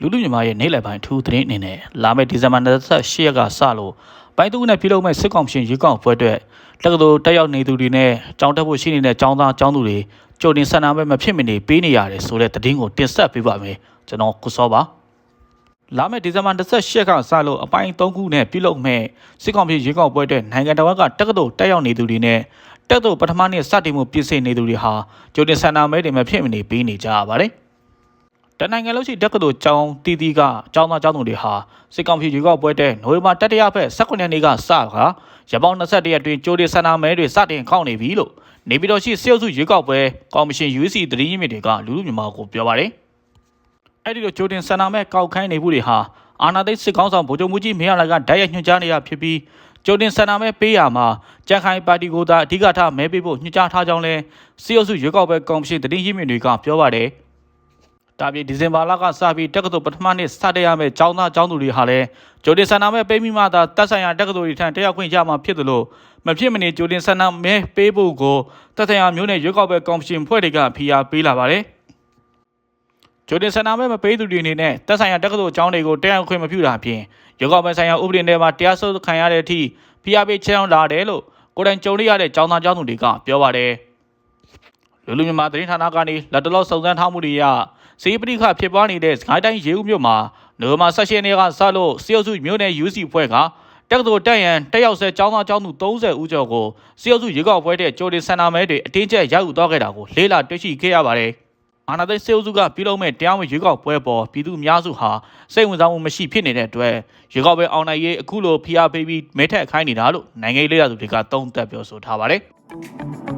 လူလူမြန်မာရဲ့နေ့လယ်ပိုင်းအထူးသတင်းအနေနဲ့လာမယ့်ဒီဇင်ဘာ28ရက်ကစလို့ပိုင်းသူနဲ့ပြုလုပ်မဲ့စစ်ကောင်ရှင်ရွေးကောက်ပွဲအတွက်တက္ကသိုလ်တက်ရောက်နေသူတွေနဲ့ကြောင်းတက်ဖို့ရှိနေတဲ့ကျောင်းသားကျောင်းသူတွေကြိုတင်ဆန္ဒမဲမဖြစ်မနေပေးနေရတယ်ဆိုတဲ့သတင်းကိုတင်ဆက်ပေးပါမယ်ကျွန်တော်ကုစောပါလာမယ့်ဒီဇင်ဘာ28ရက်ကစလို့အပိုင်း3ခုနဲ့ပြုလုပ်မဲ့စစ်ကောင်ပြည်ရွေးကောက်ပွဲအတွက်နိုင်ငံတော်ကတက္ကသိုလ်တက်ရောက်နေသူတွေနဲ့တက်သိုလ်ပထမနေ့စတင်မှုပြင်ဆင်နေသူတွေဟာကြိုတင်ဆန္ဒမဲတွေမဖြစ်မနေပေးနေကြရပါတယ် တနိုင်ငံလုံးရှိတက္ကသိုလ်ကျောင်းတီးတီးကကျောင်းသားကျောင်းသူတွေဟာစစ်ကောင်ပြည်ရွေးကောက်ပွဲတဲ့နိုဝင်ဘာတတိယဖက်18ရက်နေ့ကစကရပောင်း21ရက်တွင်ကြိုတင်ဆန္ဒမဲတွေစတင်ခောက်နေပြီလို့နေပြည်တော်ရှိစေအုပ်စုရွေးကောက်ပွဲကော်မရှင် UC သတင်းရင်းမြစ်တွေကလူလူမြန်မာကိုပြောပါတယ်။အဲ့ဒီလိုကြိုတင်ဆန္ဒမဲကောက်ခိုင်းနေမှုတွေဟာအာဏာသိမ်းစစ်ကောင်ဆောင်ဗိုလ်ချုပ်မှုကြီးမင်းအောင်လှိုင်ကဓာတ်ရိုက်ညွှန်ကြားနေရဖြစ်ပြီးကြိုတင်ဆန္ဒမဲပေးရမှာကြံခိုင်ပါတီကိုသာအဓိကထားမဲပေးဖို့ညွှန်ကြားထားကြောင်းလဲစေအုပ်စုရွေးကောက်ပွဲကော်မရှင်သတင်းရင်းမြစ်တွေကပြောပါတယ်။ ဒါပြင်ဒီဇင်ဘာလကစပြီးတက္ကသိုလ်ပထမနှစ်စတင်ရမယ့်ကျောင်းသားကျောင်းသူတွေဟာလည်းကြိုတင်ဆန္ဒမဲပေးမိမှသာတက်ဆိုင်ရာတက္ကသိုလ်တွေထံတက်ရောက်ခွင့်ရမှာဖြစ်သလိုမဖြစ်မနေကြိုတင်ဆန္ဒမဲပေးဖို့ကိုတက်ဆိုင်ရာမျိုးနဲ့ရွေးကောက်ပွဲကော်မရှင်ဖွဲ့တွေကဖိအားပေးလာပါတယ်။ကြိုတင်ဆန္ဒမဲမပေးသူတွေအနေနဲ့တက်ဆိုင်ရာတက္ကသိုလ်ကျောင်းတွေကိုတက်ရောက်ခွင့်မပြုတာအပြင်ရွေးကောက်ပွဲဆိုင်ရာဥပဒေတွေမှာတရားစွဲခံရတဲ့အထိဖိအားပေးချေအောင်လာတယ်လို့ကိုယ်တိုင်ကြုံရတဲ့ကျောင်းသားကျောင်းသူတွေကပြောပါတယ်။လူလူမြန်မာသတင်းဌာနကနေလက်တလောစုံစမ်းထားမှုတွေအရ စီးပရိခဖြစ်ပွားနေတဲ့စကိုင်းတိုင်းရေဦးမြို့မှာနိုဝင်ဘာ16ရက်နေ့ကစလို့စီအုပ်စုမြို့နယ် UC ဖွဲ့ကတက္ကသိုလ်တက်ရန်တက်ရောက်ဆဲကျောင်းသားကျောင်းသူ30ဦးကျော်ကိုစီအုပ်စုရေကောက်ပွဲတဲ့ကြိုတင်ဆန္ဒမဲတွေအတင်းကျပ်ရောက်ယူသွားခဲ့တာကိုလေးလာတွေ့ရှိခဲ့ရပါတယ်။အာနာသိန်းစေအုပ်စုကပြုလုပ်မဲ့တရားဝင်ရေကောက်ပွဲပေါ်ပြည်သူအများစုဟာစိတ်ဝင်စားမှုမရှိဖြစ်နေတဲ့အတွက်ရေကောက်ပွဲအောင်နိုင်ရေးအခုလိုဖိအားပေးပြီးမဲထက်ခိုင်းနေတာလို့နိုင်ငံရေးလေ့လာသူတွေကသုံးသပ်ပြောဆိုထားပါတယ်။